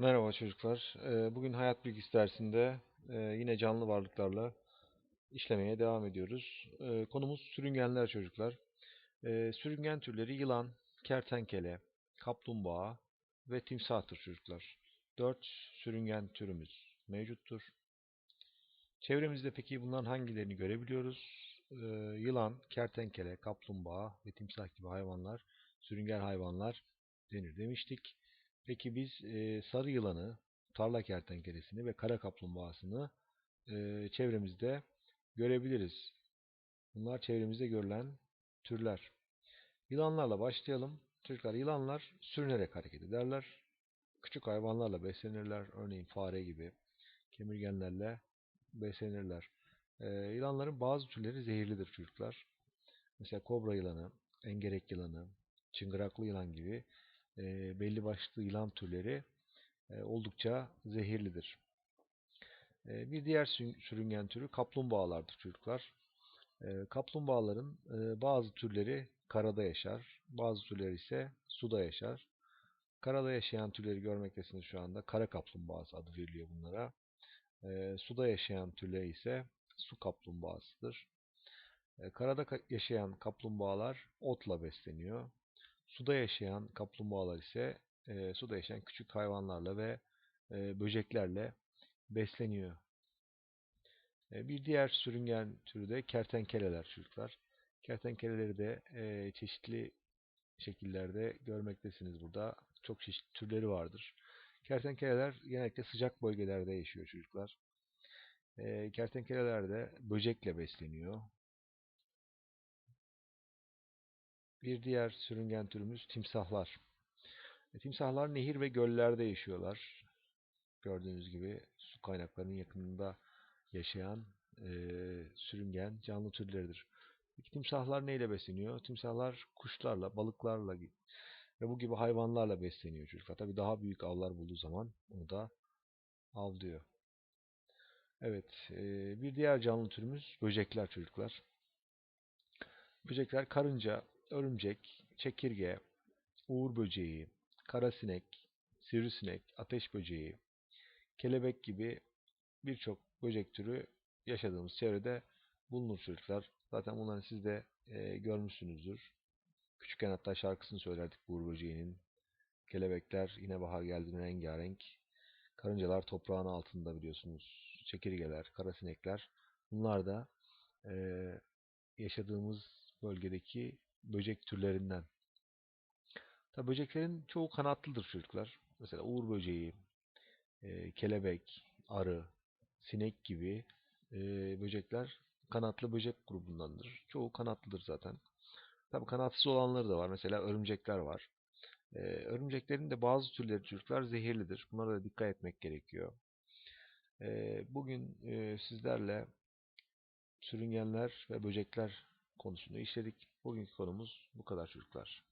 Merhaba çocuklar. Ee, Bugün hayat bilgisi dersinde e, yine canlı varlıklarla işlemeye devam ediyoruz. Ee, Konumuz sürüngenler çocuklar. Ee, Sürüngen türleri yılan, kertenkele, kaplumbağa ve timsahtır çocuklar. Dört sürüngen türümüz mevcuttur. Çevremizde peki bunların hangilerini görebiliyoruz? Yılan, kertenkele, kaplumbağa ve timsah gibi hayvanlar, sürüngen hayvanlar denir demiştik. Peki biz e, sarı yılanı, tarla kertenkelesini ve kara kaplumbağasını e, çevremizde görebiliriz. Bunlar çevremizde görülen türler. Yılanlarla başlayalım. Çocuklar yılanlar sürünerek hareket ederler. Küçük hayvanlarla beslenirler. Örneğin fare gibi kemirgenlerle beslenirler. E, yılanların bazı türleri zehirlidir çocuklar. Mesela kobra yılanı, engerek yılanı, çıngıraklı yılan gibi e, belli başlı yılan türleri e, oldukça zehirlidir. E, bir diğer sürüngen türü kaplumbağalardır çocuklar. Kaplumbağaların bazı türleri karada yaşar, bazı türleri ise suda yaşar. Karada yaşayan türleri görmektesiniz şu anda. Kara kaplumbağası adı veriliyor bunlara. Suda yaşayan türleri ise su kaplumbağasıdır. Karada yaşayan kaplumbağalar otla besleniyor. Suda yaşayan kaplumbağalar ise e, suda yaşayan küçük hayvanlarla ve e, böceklerle besleniyor. E, bir diğer sürüngen türü de kertenkeleler çocuklar. Kertenkeleleri de e, çeşitli şekillerde görmektesiniz burada. Çok çeşitli türleri vardır. Kertenkeleler genellikle sıcak bölgelerde yaşıyor çocuklar. E, kertenkeleler de böcekle besleniyor. Bir diğer sürüngen türümüz timsahlar. E, timsahlar nehir ve göllerde yaşıyorlar. Gördüğünüz gibi su kaynaklarının yakınında yaşayan e, sürüngen canlı türleridir. Peki timsahlar neyle besleniyor? Timsahlar kuşlarla, balıklarla ve bu gibi hayvanlarla besleniyor çocuklar. Tabi daha büyük avlar bulduğu zaman onu da avlıyor. Evet, e, bir diğer canlı türümüz böcekler çocuklar. Böcekler karınca, örümcek, çekirge, uğur böceği, karasinek, sivrisinek, ateş böceği, kelebek gibi birçok böcek türü yaşadığımız çevrede bulunur çocuklar. Zaten bunları siz de e, görmüşsünüzdür. Küçükken hatta şarkısını söylerdik uğur böceğinin. Kelebekler yine bahar geldiğinde rengarenk. Karıncalar toprağın altında biliyorsunuz. Çekirgeler, karasinekler. Bunlar da e, yaşadığımız bölgedeki böcek türlerinden. Tabi böceklerin çoğu kanatlıdır çocuklar. Mesela uğur böceği, e, kelebek, arı, sinek gibi e, böcekler kanatlı böcek grubundandır. Çoğu kanatlıdır zaten. Tabi kanatsız olanları da var. Mesela örümcekler var. E, örümceklerin de bazı türleri çocuklar zehirlidir. Bunlara da dikkat etmek gerekiyor. E, bugün e, sizlerle sürüngenler ve böcekler konusunu işledik. Bugünkü konumuz bu kadar çocuklar.